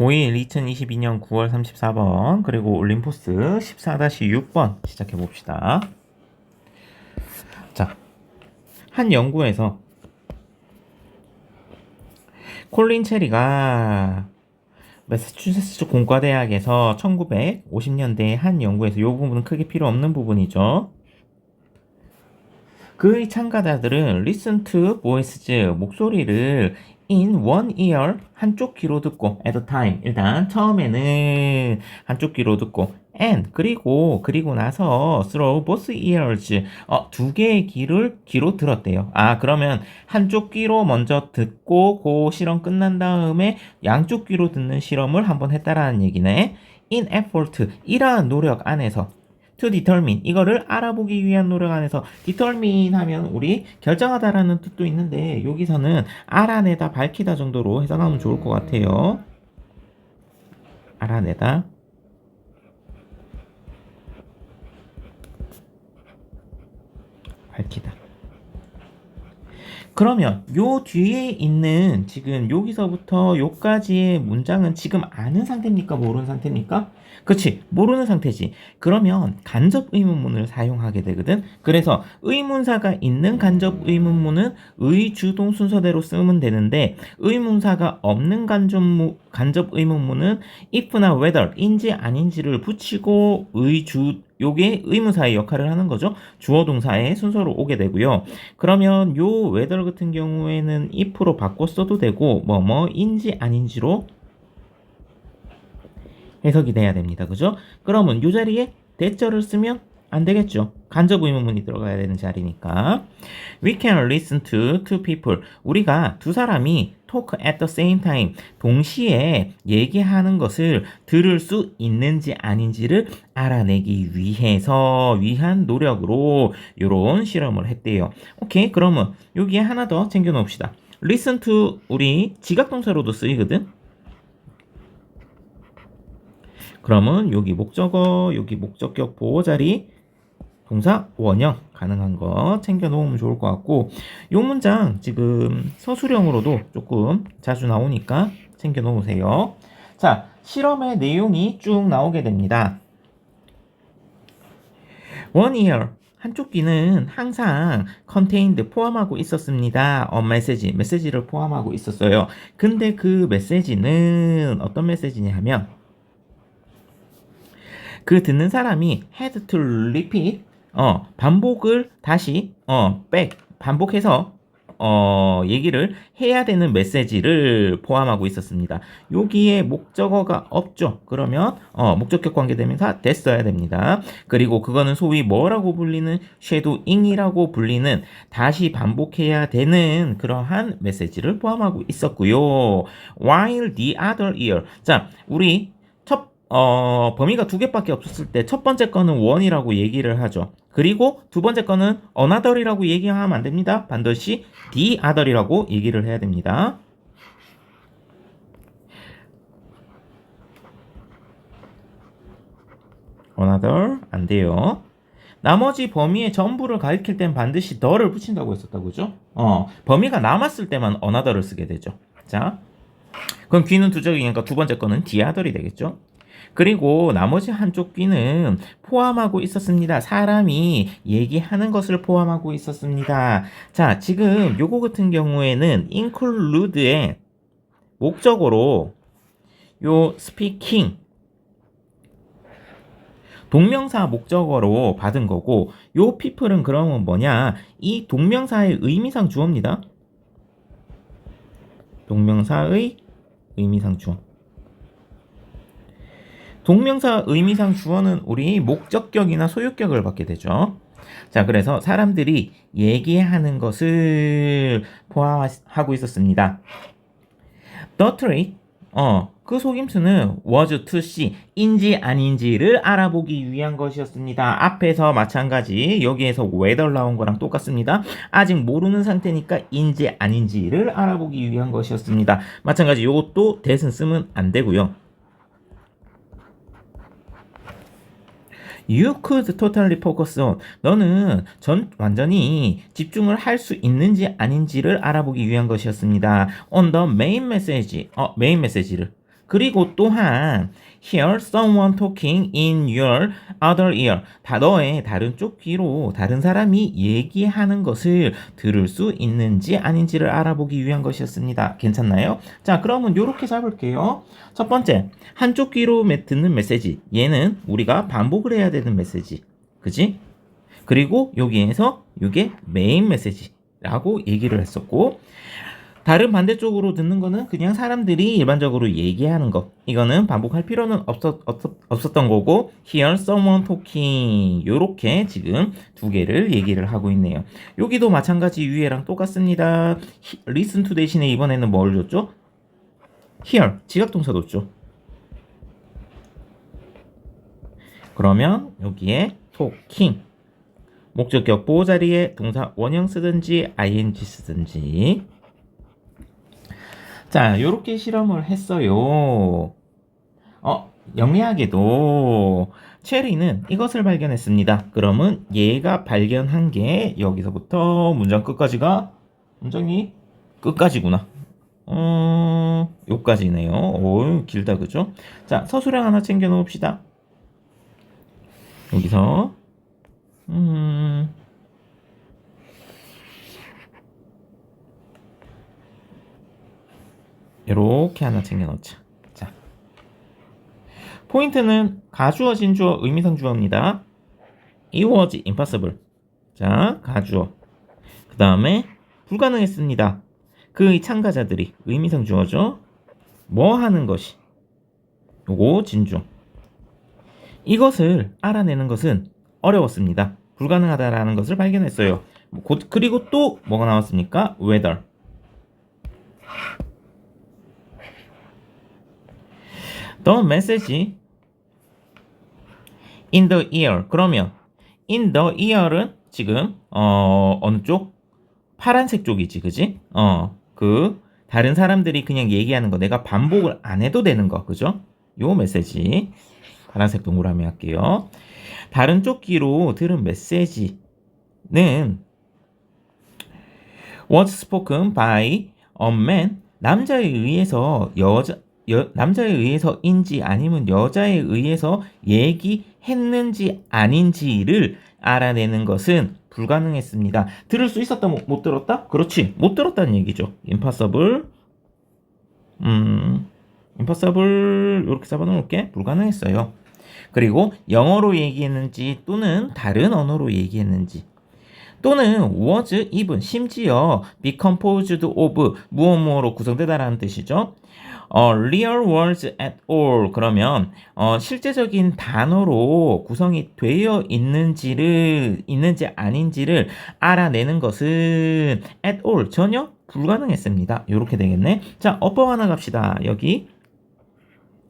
고1 2022년 9월 34번 그리고 올림포스 14-6번 시작해 봅시다. 자, 한 연구에서 콜린 체리가 매사추세츠 공과대학에서 1950년대에 한 연구에서 이 부분은 크게 필요 없는 부분이죠. 그의 참가자들은 listen to voices 목소리를 in one ear 한쪽 귀로 듣고 at a time 일단 처음에는 한쪽 귀로 듣고 and 그리고 그리고 나서 through both ears 어, 두 개의 귀를 귀로 들었대요. 아 그러면 한쪽 귀로 먼저 듣고 그 실험 끝난 다음에 양쪽 귀로 듣는 실험을 한번 했다라는 얘기네. in effort 이러한 노력 안에서 to determine 이거를 알아보기 위한 노력 안에서 determine 하면 우리 결정하다라는 뜻도 있는데 여기서는 알아내다 밝히다 정도로 해석하면 좋을 것 같아요. 알아내다. 그러면 요 뒤에 있는 지금 여기서부터 요까지의 문장은 지금 아는 상태입니까? 모르는 상태입니까? 그렇지 모르는 상태지 그러면 간접 의문문을 사용하게 되거든 그래서 의문사가 있는 간접 의문문은 의주동 순서대로 쓰면 되는데 의문사가 없는 간접, 간접 의문문은 if나 whether인지 아닌지를 붙이고 의주 요게 의문사의 역할을 하는 거죠. 주어 동사의 순서로 오게 되고요. 그러면 요 whether 같은 경우에는 if로 바꿔 써도 되고 뭐뭐인지 아닌지로 해석이 돼야 됩니다. 그죠? 그러면 요 자리에 대절을 쓰면 안 되겠죠. 간접 의문문이 들어가야 되는 자리니까. We can listen to two people. 우리가 두 사람이 talk at the same time. 동시에 얘기하는 것을 들을 수 있는지 아닌지를 알아내기 위해서 위한 노력으로 이런 실험을 했대요. 오케이. 그러면 여기에 하나 더 챙겨 놓읍시다. listen to 우리 지각동사로도 쓰이거든. 그러면 여기 목적어, 여기 목적격 보호 자리 동사 원형 가능한 거 챙겨 놓으면 좋을 것 같고 이 문장 지금 서술형으로도 조금 자주 나오니까 챙겨 놓으세요. 자, 실험의 내용이 쭉 나오게 됩니다. One ear 한쪽 귀는 항상 contained 포함하고 있었습니다. 어, 메시지, 메시지를 포함하고 있었어요. 근데 그 메시지는 어떤 메시지냐 하면 그 듣는 사람이 had to repeat 어 반복을 다시 어 back 반복해서 어 얘기를 해야 되는 메시지를 포함하고 있었습니다. 여기에 목적어가 없죠. 그러면 어 목적격 관계대명사 됐어야 됩니다. 그리고 그거는 소위 뭐라고 불리는 쉐도잉이라고 불리는 다시 반복해야 되는 그러한 메시지를 포함하고 있었고요. While the other ear 자 우리 첫 어, 범위가 두 개밖에 없었을 때 첫 번째 거는 원이라고 얘기를 하죠. 그리고 두 번째 거는 another이라고 얘기하면 안 됩니다. 반드시 the other이라고 얘기를 해야 됩니다. another 안 돼요. 나머지 범위의 전부를 가리킬 땐 반드시 더를 붙인다고 했었다고 그죠? 어, 범위가 남았을 때만 another를 쓰게 되죠. 자, 그럼 귀는 두 적이니까 두 번째 거는 other이 되겠죠? 그리고 나머지 한쪽 귀는 포함하고 있었습니다. 사람이 얘기하는 것을 포함하고 있었습니다. 자, 지금 요거 같은 경우에는 include의 목적으로 요 speaking 동명사 목적어로 받은 거고 요 people은 그러면 뭐냐 이 동명사의 의미상 주어입니다. 동명사의 의미상 주어. 동명사 의미상 주어는 우리 목적격이나 소유격을 받게 되죠. 자, 그래서 사람들이 얘기하는 것을 포함하고 있었습니다. The trick, 어, 그 속임수는 was to see, 인지 아닌지를 알아보기 위한 것이었습니다. 앞에서 마찬가지, 여기에서 whether 나온 거랑 똑같습니다. 아직 모르는 상태니까 인지 아닌지를 알아보기 위한 것이었습니다. 마찬가지, 이것도 대신 쓰면 안 되고요. You could totally focus on. 너는 전 완전히 집중을 할 수 있는지 아닌지를 알아보기 위한 것이었습니다. On the main message. 어, 메인 메시지를. 그리고 또한 hear someone talking in your other ear. 다 너의 다른 쪽 귀로 다른 사람이 얘기하는 것을 들을 수 있는지 아닌지를 알아보기 위한 것이었습니다. 괜찮나요? 자, 그러면 요렇게 잡을게요. 첫 번째, 한쪽 귀로 메- 듣는 메시지. 얘는 우리가 반복을 해야 되는 메시지. 그지? 그리고 여기에서 이게 메인 메시지라고 얘기를 했었고 다른 반대쪽으로 듣는 거는 그냥 사람들이 일반적으로 얘기하는 거. 이거는 반복할 필요는 없었, 없었, 없었던 거고 hear someone talking 요렇게 지금 두 개를 얘기를 하고 있네요. 여기도 마찬가지 유해랑 똑같습니다. Listen to 대신에 이번에는 뭘 줬죠? hear 지각동사 줬죠. 그러면 여기에 talking 목적격 보호 자리에 동사 원형 쓰든지 ing 쓰든지 자 요렇게 실험을 했어요. 어 영리하게도 체리는 이것을 발견했습니다. 그러면 얘가 발견한 게 여기서부터 문장 끝까지가 문장이 끝까지구나. 어 요까지네요. 오 길다 그죠? 자 서술형 하나 챙겨 놓읍시다. 여기서. 음. 이렇게 하나 챙겨 놓자. 자. 포인트는 가주어, 진주어, 의미상 주어입니다. It was impossible. 자, 가주어. 그 다음에 불가능했습니다. 그 참가자들이 의미상 주어죠. 뭐 하는 것이. 요거 진주어. 이것을 알아내는 것은 어려웠습니다. 불가능하다라는 것을 발견했어요. 곧 그리고 또 뭐가 나왔습니까? whether. The message in the ear. 그러면 in the ear은 지금 어 어느 쪽? 파란색 쪽이지, 그지? 어, 그 다른 사람들이 그냥 얘기하는 거 내가 반복을 안 해도 되는 거, 그죠? 요 메시지 파란색 동그라미 할게요. 다른 쪽 귀로 들은 메시지는 was spoken by a man 남자에 의해서 여자 여, 남자에 의해서인지 아니면 여자에 의해서 얘기했는지 아닌지를 알아내는 것은 불가능했습니다. 들을 수 있었다 못, 못 들었다? 그렇지 못 들었다는 얘기죠. impossible 음 impossible 이렇게 잡아놓을게 불가능했어요. 그리고 영어로 얘기했는지 또는 다른 언어로 얘기했는지 또는 was even 심지어 be composed of 무엇 무엇으로 구성되다라는 뜻이죠. 어, real words at all 그러면 어, 실제적인 단어로 구성이 되어 있는지를 있는지 아닌지를 알아내는 것은 at all 전혀 불가능했습니다. 이렇게 되겠네. 자, 어법 하나 갑시다. 여기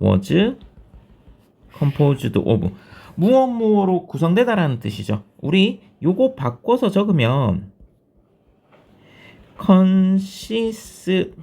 was composed of 무엇 무엇으로 구성되다라는 뜻이죠. 우리 요거 바꿔서 적으면 consisted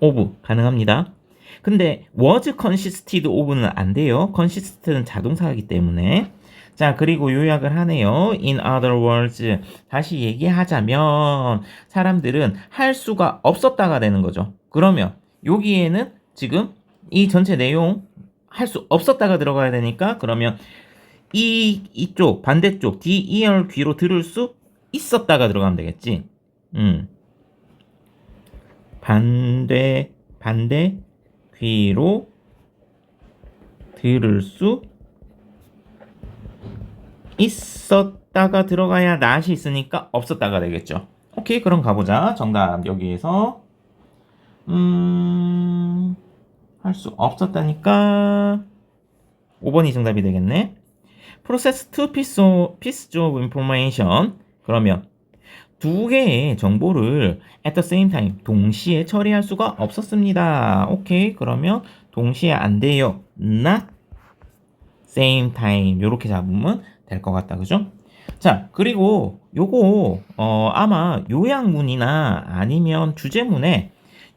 of 가능합니다. 근데 was consisted of는 안 돼요. consist는 자동사이기 때문에. 자, 그리고 요약을 하네요. In other words, 다시 얘기하자면 사람들은 할 수가 없었다가 되는 거죠. 그러면 여기에는 지금 이 전체 내용 할 수 없었다가 들어가야 되니까 그러면 이 이쪽 반대쪽 D E R 귀로 들을 수 있었다가 들어가면 되겠지. 음. 반대 반대 귀로 들을 수 있었다가 들어가야 낫이 있으니까 없었다가 되겠죠. 오케이, 그럼 가보자. 정답 여기에서 음. 할 수 없었다니까 5번이 정답이 되겠네. process two piece of, piece of information 그러면 두 개의 정보를 at the same time 동시에 처리할 수가 없었습니다. 오케이 그러면 동시에 안 돼요. not same time 이렇게 잡으면 될 것 같다 그죠? 자 그리고 요거 어, 아마 요약문이나 아니면 주제문에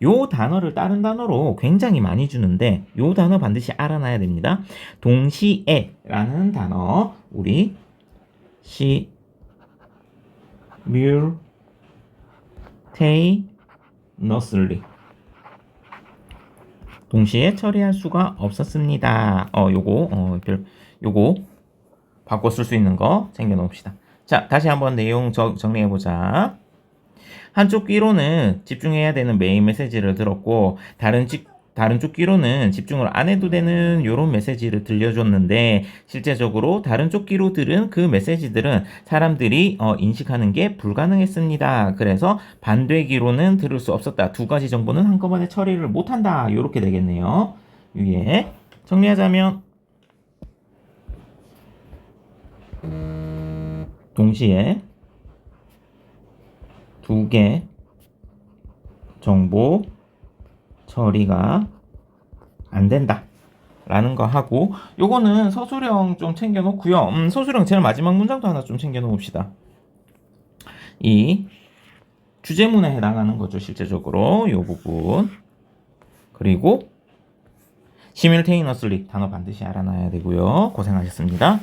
요 단어를 다른 단어로 굉장히 많이 주는데 요 단어 반드시 알아놔야 됩니다. 동시에라는 단어 우리 시 뮬 테이 너슬리 동시에 처리할 수가 없었습니다. 어, 요거, 어, 별, 요거 바꿔 쓸 수 있는 거 챙겨 놓읍시다. 자, 다시 한번 내용 정, 정리해 보자. 한쪽 귀로는 집중해야 되는 메인 메시지를 들었고 다른 집 다른 쪽 귀로는 집중을 안 해도 되는 요런 메시지를 들려줬는데 실제적으로 다른 쪽 귀로 들은 그 메시지들은 사람들이 어, 인식하는 게 불가능했습니다. 그래서 반대 귀로는 들을 수 없었다. 두 가지 정보는 한꺼번에 처리를 못한다. 요렇게 되겠네요. 위에 정리하자면 동시에 두 개 정보 처리가 안 된다. 라는 거 하고 요거는 서술형 좀 챙겨 놓고요. 음, 서술형 제일 마지막 문장도 하나 좀 챙겨 놓읍시다. 이 주제문에 해당하는 거죠, 실제적으로 요 부분. 그리고 시뮬테이너슬리 단어 반드시 알아놔야 되고요. 고생하셨습니다.